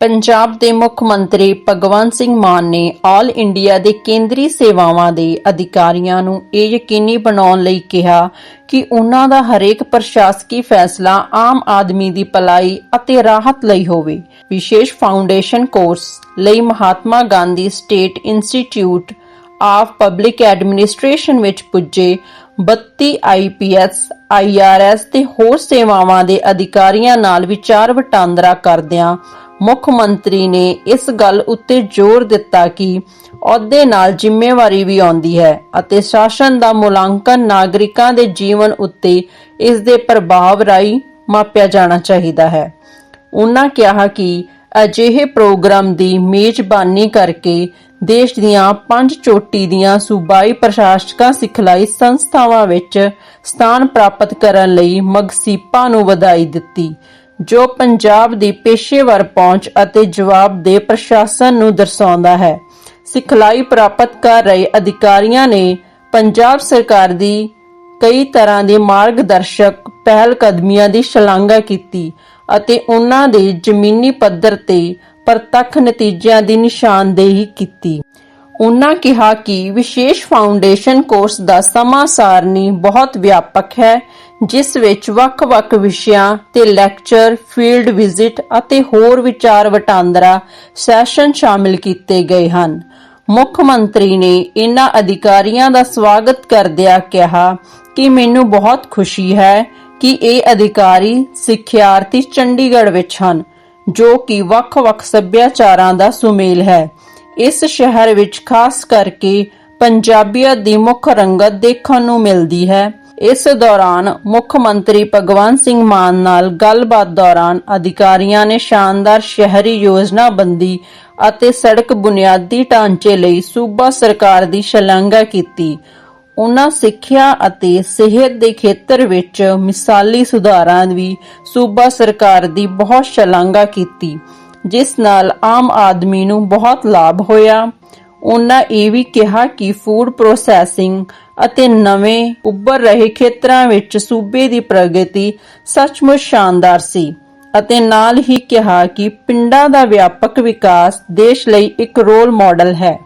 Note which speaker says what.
Speaker 1: ਪੰਜਾਬ ਦੇ ਮੁੱਖ ਮੰਤਰੀ ਭਗਵੰਤ ਸਿੰਘ ਮਾਨ ਨੇ ਆਲ ਇੰਡੀਆ ਦੇ ਕੇਂਦਰੀ ਸੇਵਾਵਾਂ ਦੇ ਅਧਿਕਾਰੀਆਂ ਨੂੰ ਇਹ ਯਕੀਨੀ ਬਣਾਉਣ ਲਈ ਕਿਹਾ ਕਿ ਉਹਨਾਂ ਦਾ ਹਰੇਕ ਪ੍ਰਸ਼ਾਸਕੀ ਫੈਸਲਾ ਆਮ ਆਦਮੀ ਦੀ ਭਲਾਈ ਅਤੇ ਰਾਹਤ ਲਈ ਹੋਵੇ। ਵਿਸ਼ੇਸ਼ ਫਾਊਂਡੇਸ਼ਨ ਕੋਰਸ ਲਈ Mahatma Gandhi state institute of public administration ਵਿੱਚ ਪੁੱਜੇ 32 ਆਈਪੀਐਸ ਆਈਆਰਐਸ ਤੇ ਹੋਰ ਸੇਵਾਵਾਂ ਦੇ ਅਧਿਕਾਰੀਆਂ ਨਾਲ ਵਿਚਾਰ ਵਟਾਂਦਰਾ ਕਰਦਿਆਂ ਮੁੱਖ ਮੰਤਰੀ ਨੇ ਇਸ ਗੱਲ ਉੱਤੇ ਜ਼ੋਰ ਦਿੱਤਾ ਕਿ ਅਹੁਦੇ ਨਾਲ ਜ਼ਿੰਮੇਵਾਰੀ ਵੀ ਆਉਂਦੀ ਹੈ ਅਤੇ ਸ਼ਾਸਨ ਦਾ ਮੁਲਾਂਕਣ ਨਾਗਰਿਕਾਂ ਦੇ ਜੀਵਨ ਉੱਤੇ ਇਸ ਦੇ ਪ੍ਰਭਾਵ ਰਾਹੀਂ ਮਾਪਿਆ ਜਾਣਾ ਚਾਹੀਦਾ ਹੈ। ਉਨ੍ਹਾਂ ਕਿਹਾ ਕਿ ਅਜਿਹੇ ਪ੍ਰੋਗਰਾਮ ਦੀ ਮੇਜ਼ਬਾਨੀ ਕਰਕੇ ਦੇਸ਼ ਦੀਆਂ ਪੰਜ ਚੋਟੀ ਦੀਆਂ ਸੂਬਾਈ ਪ੍ਰਸ਼ਾਸਕਾਂ ਸਿਖਲਾਈ ਸੰਸਥਾਵਾਂ ਵਿੱਚ ਸਥਾਨ ਪ੍ਰਾਪਤ ਕਰਨ ਲਈ ਮਗਸੀਪਾ ਨੂੰ ਵਧਾਈ ਦਿੱਤੀ। ਜੋ ਪੰਜਾਬ ਦੀ ਪੇਸ਼ੇਵਰ ਪਹੁੰਚ ਅਤੇ ਜਵਾਬ ਦੇ ਪ੍ਰਸ਼ਾਸਨ ਨੂੰ ਦਰਸਾਉਂਦਾ ਹੈ। ਸਿਖਲਾਈ ਪ੍ਰਾਪਤ ਕਰ ਰਹੇ ਅਧਿਕਾਰੀਆਂ ਨੇ ਪੰਜਾਬ ਸਰਕਾਰ ਦੀ ਕਈ ਤਰ੍ਹਾਂ ਦੇ ਮਾਰਗਦਰਸ਼ਕ ਪਹਿਲ ਕਦਮੀਆਂ ਦੀ ਸ਼ਲਾਘਾ ਕੀਤੀ ਅਤੇ ਉਹਨਾਂ ਦੇ ਜ਼ਮੀਨੀ ਪੱਧਰ ਤੇ ਪ੍ਰਤੱਖ ਨਤੀਜਿਆਂ ਦੀ ਨਿਸ਼ਾਨਦੇਹੀ ਕੀਤੀ। ਉਹਨਾਂ ਕਿਹਾ ਕਿ ਵਿਸ਼ੇਸ਼ ਫਾਊਂਡੇਸ਼ਨ ਕੋਰਸ ਦਾ ਸਮਾਂ ਸਾਰਣੀ ਬਹੁਤ ਵਿਆਪਕ ਹੈ ਜਿਸ ਵਿੱਚ ਵੱਖ-ਵੱਖ ਵਿਸ਼ਿਆਂ ਤੇ ਲੈਕਚਰ, ਫੀਲਡ ਵਿਜ਼ਿਟ ਅਤੇ ਹੋਰ ਵਿਚਾਰ ਵਟਾਂਦਰਾ ਸੈਸ਼ਨ ਸ਼ਾਮਿਲ ਕੀਤੇ ਗਏ ਹਨ। ਮੁੱਖ ਮੰਤਰੀ ਨੇ ਇਨ੍ਹਾਂ ਅਧਿਕਾਰੀਆਂ ਦਾ ਸਵਾਗਤ ਕਰਦਿਆਂ ਕਿਹਾ ਕਿ ਮੈਨੂੰ ਬਹੁਤ ਖੁਸ਼ੀ ਹੈ ਕਿ ਇਹ ਅਧਿਕਾਰੀ ਸਿੱਖਿਆਰਥੀ ਚੰਡੀਗੜ੍ਹ ਵਿੱਚ ਹਨ ਜੋ ਕਿ ਵੱਖ-ਵੱਖ ਸੱਭਿਆਚਾਰਾਂ ਦਾ ਸੁਮੇਲ ਹੈ। ਇਸ ਸ਼ਹਿਰ ਵਿੱਚ ਖਾਸ ਕਰਕੇ ਪੰਜਾਬੀਅਤ ਦੀ ਮੁੱਖ ਰੰਗਤ ਦੇਖਣ ਨੂੰ ਮਿਲਦੀ ਹੈ। ਇਸ ਦੌਰਾਨ ਮੁੱਖ ਮੰਤਰੀ ਭਗਵੰਤ ਸਿੰਘ ਮਾਨ ਨਾਲ ਗੱਲਬਾਤ ਦੌਰਾਨ ਅਧਿਕਾਰੀਆਂ ਨੇ ਸ਼ਾਨਦਾਰ ਸ਼ਹਿਰੀ ਯੋਜਨਾਬੰਦੀ ਅਤੇ ਸੜਕ ਬੁਨਿਆਦੀ ਢਾਂਚੇ ਲਈ ਸੂਬਾ ਸਰਕਾਰ ਦੀ ਸ਼ਲਾਘਾ ਕੀਤੀ। ਉਹਨਾਂ ਸਿੱਖਿਆ ਅਤੇ ਸਿਹਤ ਦੇ ਖੇਤਰ ਵਿੱਚ ਮਿਸਾਲੀ ਸੁਧਾਰਾਂ ਵੀ ਸੂਬਾ ਸਰਕਾਰ ਦੀ ਬਹੁਤ ਸ਼ਲਾਘਾ ਕੀਤੀ, ਜਿਸ ਨਾਲ ਆਮ ਆਦਮੀ ਨੂੰ ਬਹੁਤ ਲਾਭ ਹੋਇਆ। ਉਨ੍ਹਾਂ ਇਹ ਵੀ ਕਿਹਾ ਕਿ ਫੂਡ ਪ੍ਰੋਸੈਸਿੰਗ ਅਤੇ ਨਵੇਂ ਉੱਭਰ ਰਹੇ ਖੇਤਰਾਂ ਵਿੱਚ ਸੂਬੇ ਦੀ ਪ੍ਰਗਤੀ ਸੱਚਮੁੱਚ ਸ਼ਾਨਦਾਰ ਸੀ ਅਤੇ ਨਾਲ ਹੀ ਕਿਹਾ ਕਿ ਪਿੰਡਾਂ ਦਾ ਵਿਆਪਕ ਵਿਕਾਸ ਦੇਸ਼ ਲਈ ਇੱਕ ਰੋਲ ਮਾਡਲ ਹੈ।